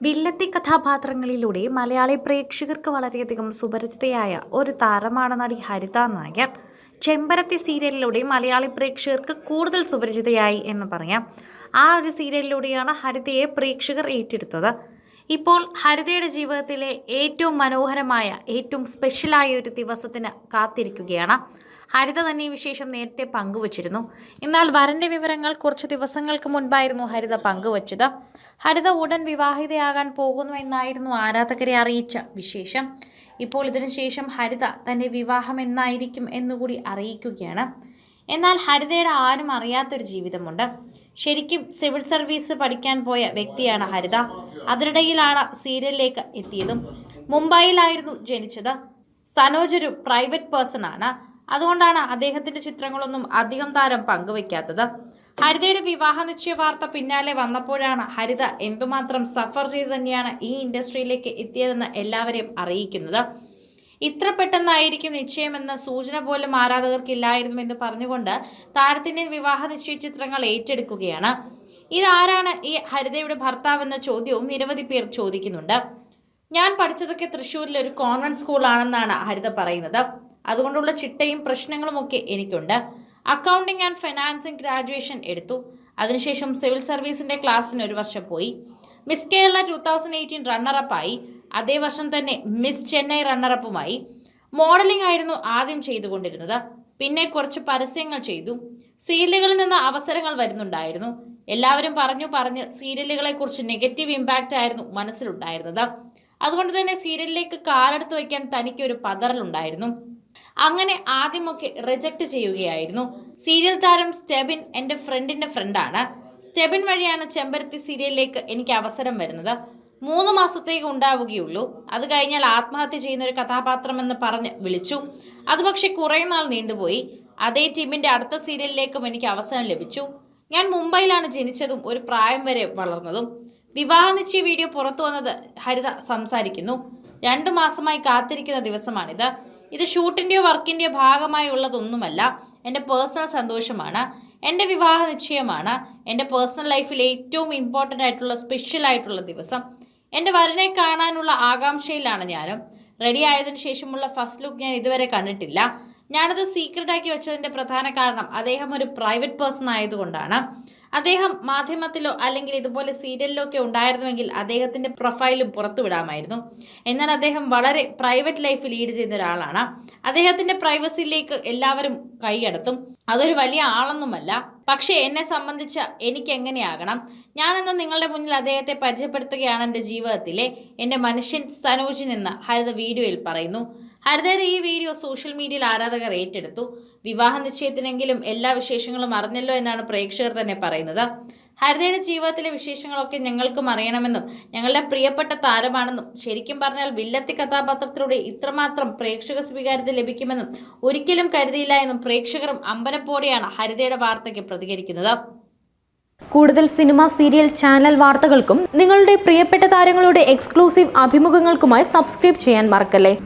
വില്ലത്തി കഥാപാത്രങ്ങളിലൂടെ മലയാളി പ്രേക്ഷകർക്ക് വളരെയധികം സുപരിചിതയായ ഒരു താരമാണ് നടി ഹരിത നായർ. ചെമ്പരത്തി സീരിയലിലൂടെ മലയാളി പ്രേക്ഷകർക്ക് കൂടുതൽ സുപരിചിതയായി എന്ന് പറയാം. ആ ഒരു സീരിയലിലൂടെയാണ് ഹരിതയെ പ്രേക്ഷകർ ഏറ്റെടുത്തത്. ഇപ്പോൾ ഹരിതയുടെ ജീവിതത്തിലെ ഏറ്റവും മനോഹരമായ ഏറ്റവും സ്പെഷ്യലായ ഒരു ദിവസത്തിന് കാത്തിരിക്കുകയാണ്. ഹരിത തന്നെ ഈ വിശേഷം നേരത്തെ പങ്കുവച്ചിരുന്നു. എന്നാൽ വരന്റെ വിവരങ്ങൾ കുറച്ച് ദിവസങ്ങൾക്ക് മുൻപായിരുന്നു ഹരിത പങ്കുവച്ചത്. ഹരിത ഉടൻ വിവാഹിതയാകാൻ പോകുന്നു എന്നായിരുന്നു ആരാധകരെ അറിയിച്ച വിശേഷം. ഇപ്പോൾ ഇതിനുശേഷം ഹരിത തന്റെ വിവാഹം എന്നായിരിക്കും എന്നുകൂടി അറിയിക്കുകയാണ്. എന്നാൽ ഹരിതയുടെ ആരും അറിയാത്തൊരു ജീവിതമുണ്ട്. ശരിക്കും സിവിൽ സർവീസ് പഠിക്കാൻ പോയ വ്യക്തിയാണ് ഹരിത. അതിനിടയിലാണ് സീരിയലിലേക്ക് എത്തിയതും. മുംബൈയിലായിരുന്നു ജനിച്ചത്. സനോജ് ഒരു പ്രൈവറ്റ് പേഴ്സൺ ആണ് അതുകൊണ്ടാണ് അദ്ദേഹത്തിന്റെ ചിത്രങ്ങളൊന്നും അധികം താരം പങ്കുവെക്കാത്തത് ഹരിതയുടെ വിവാഹ നിശ്ചയ വാർത്ത പിന്നാലെ വന്നപ്പോഴാണ് ഹരിത എന്തുമാത്രം സഫർ ചെയ്ത് തന്നെയാണ് ഈ ഇൻഡസ്ട്രിയിലേക്ക് എത്തിയതെന്ന് എല്ലാവരെയും അറിയിക്കുന്നത്. ഇത്ര പെട്ടെന്നായിരിക്കും നിശ്ചയമെന്ന സൂചന പോലും ആരാധകർക്കില്ലായിരുന്നു എന്ന് പറഞ്ഞുകൊണ്ട് താരത്തിന്റെ വിവാഹ നിശ്ചയ ചിത്രങ്ങൾ ഏറ്റെടുക്കുകയാണ്. ഇതാരാണ് ഈ ഹരിതയുടെ ഭർത്താവെന്ന ചോദ്യവും നിരവധി പേർ ചോദിക്കുന്നുണ്ട്. ഞാൻ പഠിച്ചതൊക്കെ തൃശ്ശൂരിലെ ഒരു കോൺവെന്റ് സ്കൂളാണെന്നാണ് ഹരിത പറയുന്നത്. അതുകൊണ്ടുള്ള ചിട്ടയും പ്രശ്നങ്ങളുമൊക്കെ എനിക്കുണ്ട്. അക്കൗണ്ടിങ് ആൻഡ് ഫൈനാൻസിങ് ഗ്രാജുവേഷൻ എടുത്തു. അതിനുശേഷം സിവിൽ സർവീസിന്റെ ക്ലാസ്സിന് ഒരു വർഷം പോയി. Miss Kerala two thousand eighteen റണ്ണറപ്പായി അതേ വർഷം തന്നെ മിസ് ചെന്നൈ റണ്ണറപ്പുമായി മോഡലിംഗ് ആയിരുന്നു ആദ്യം ചെയ്തുകൊണ്ടിരുന്നത്. പിന്നെ കുറച്ച് പരസ്യങ്ങൾ ചെയ്തു. സീരിയലുകളിൽ നിന്ന് അവസരങ്ങൾ വരുന്നുണ്ടായിരുന്നു. എല്ലാവരും പറഞ്ഞു പറഞ്ഞ് സീരിയലുകളെക്കുറിച്ച് നെഗറ്റീവ് ഇമ്പാക്റ്റ് ആയിരുന്നു മനസ്സിലുണ്ടായിരുന്നത്. അതുകൊണ്ട് തന്നെ സീരിയലിലേക്ക് കാലെടുത്ത് വയ്ക്കാൻ തനിക്കൊരു പതറലുണ്ടായിരുന്നു അങ്ങനെ ആദ്യമൊക്കെ റിജക്റ്റ് ചെയ്യുകയായിരുന്നു. സീരിയൽ താരം സ്റ്റെബിൻ എന്റെ ഫ്രണ്ടിന്റെ ഫ്രണ്ടാണ് സ്റ്റെബിൻ വഴിയാണ് ചെമ്പരത്തി സീരിയലിലേക്ക് എനിക്ക് അവസരം വരുന്നത്. മൂന്ന് മാസത്തേക്ക് ഉണ്ടാവുകയുള്ളൂ. അത് കഴിഞ്ഞാൽ ആത്മഹത്യ ചെയ്യുന്ന ഒരു കഥാപാത്രമെന്ന് പറഞ്ഞ് വിളിച്ചു. അത് പക്ഷേ കുറേ നാൾ നീണ്ടുപോയി. അതേ ടീമിന്റെ അടുത്ത സീരിയലിലേക്കും എനിക്ക് അവസരം ലഭിച്ചു. ഞാൻ മുംബൈയിലാണ് ജനിച്ചതും ഒരു പ്രായം വരെ വളർന്നതും. വിവാഹ നിശ്ചയ വീഡിയോ പുറത്തു വന്നത് ഹരിത സംസാരിക്കുന്നു. രണ്ടു മാസമായി കാത്തിരിക്കുന്ന ദിവസമാണിത്. ഇത് ഷൂട്ടിന്റെയോ വർക്കിന്റെയോ ഭാഗമായി ഉള്ളതൊന്നുമല്ല. എന്റെ പേഴ്സണൽ സന്തോഷമാണ്. എന്റെ വിവാഹ നിശ്ചയമാണ്. എന്റെ പേഴ്സണൽ ലൈഫിൽ ഏറ്റവും ഇമ്പോർട്ടന്റ് ആയിട്ടുള്ള സ്പെഷ്യൽ ആയിട്ടുള്ള ദിവസം. എന്റെ വരനെ കാണാനുള്ള ആകാംക്ഷയിലാണ് ഞാനും. റെഡി ആയതിനു ശേഷമുള്ള ഫസ്റ്റ് ലുക്ക് ഞാൻ ഇതുവരെ കണ്ടിട്ടില്ല. ഞാനത് സീക്രട്ടാക്കി വെച്ചതിന്റെ പ്രധാന കാരണം അദ്ദേഹം ഒരു പ്രൈവറ്റ് പേഴ്സൺ ആയതുകൊണ്ടാണ്. അദ്ദേഹം മാധ്യമത്തിലോ അല്ലെങ്കിൽ ഇതുപോലെ സീരിയലിലോ ഒക്കെ ഉണ്ടായിരുന്നുവെങ്കിൽ അദ്ദേഹത്തിന്റെ പ്രൊഫൈലും പുറത്തുവിടാമായിരുന്നു. എന്നാൽ അദ്ദേഹം വളരെ പ്രൈവറ്റ് ലൈഫ് ലീഡ് ചെയ്യുന്ന ഒരാളാണ്. അദ്ദേഹത്തിന്റെ പ്രൈവസിയിലേക്ക് എല്ലാവരും കൈയടത്തും. അതൊരു വലിയ ആളൊന്നുമല്ല. പക്ഷേ എന്നെ സംബന്ധിച്ച് എനിക്ക് എങ്ങനെയാകണം ഞാനെന്ന് നിങ്ങളുടെ മുന്നിൽ അദ്ദേഹത്തെ പരിചയപ്പെടുത്തുകയാണ് എന്റെ ജീവിതത്തിലെ എന്റെ മനുഷ്യൻ സനോജിൻ എന്ന് ഹരിത വീഡിയോയിൽ പറയുന്നു. ഹരിതയുടെ ഈ വീഡിയോ സോഷ്യൽ മീഡിയയിൽ ആരാധകർ ഏറ്റെടുത്തു. വിവാഹ നിശ്ചയത്തിനെങ്കിലും എല്ലാ വിശേഷങ്ങളും അറിഞ്ഞല്ലോ എന്നാണ് പ്രേക്ഷകർ തന്നെ പറയുന്നത്. ഹരിതയുടെ ജീവിതത്തിലെ വിശേഷങ്ങളൊക്കെ ഞങ്ങൾക്കും അറിയണമെന്നും ഞങ്ങളുടെ പ്രിയപ്പെട്ട താരമാണെന്നും ശരിക്കും പറഞ്ഞാൽ വില്ലത്തി കഥാപാത്രത്തിലൂടെ ഇത്രമാത്രം പ്രേക്ഷക സ്വീകാര്യത ലഭിക്കുമെന്നും ഒരിക്കലും കരുതിയില്ല എന്നും പ്രേക്ഷകരും അമ്പലപ്പോടെയാണ് ഹരിതയുടെ വാർത്തയ്ക്ക് പ്രതികരിക്കുന്നത്. കൂടുതൽ സിനിമ സീരിയൽ ചാനൽ വാർത്തകൾക്കും നിങ്ങളുടെ പ്രിയപ്പെട്ട താരങ്ങളുടെ എക്സ്ക്ലൂസീവ് അഭിമുഖങ്ങൾക്കുമായി സബ്സ്ക്രൈബ് ചെയ്യാൻ മറക്കല്ലേ?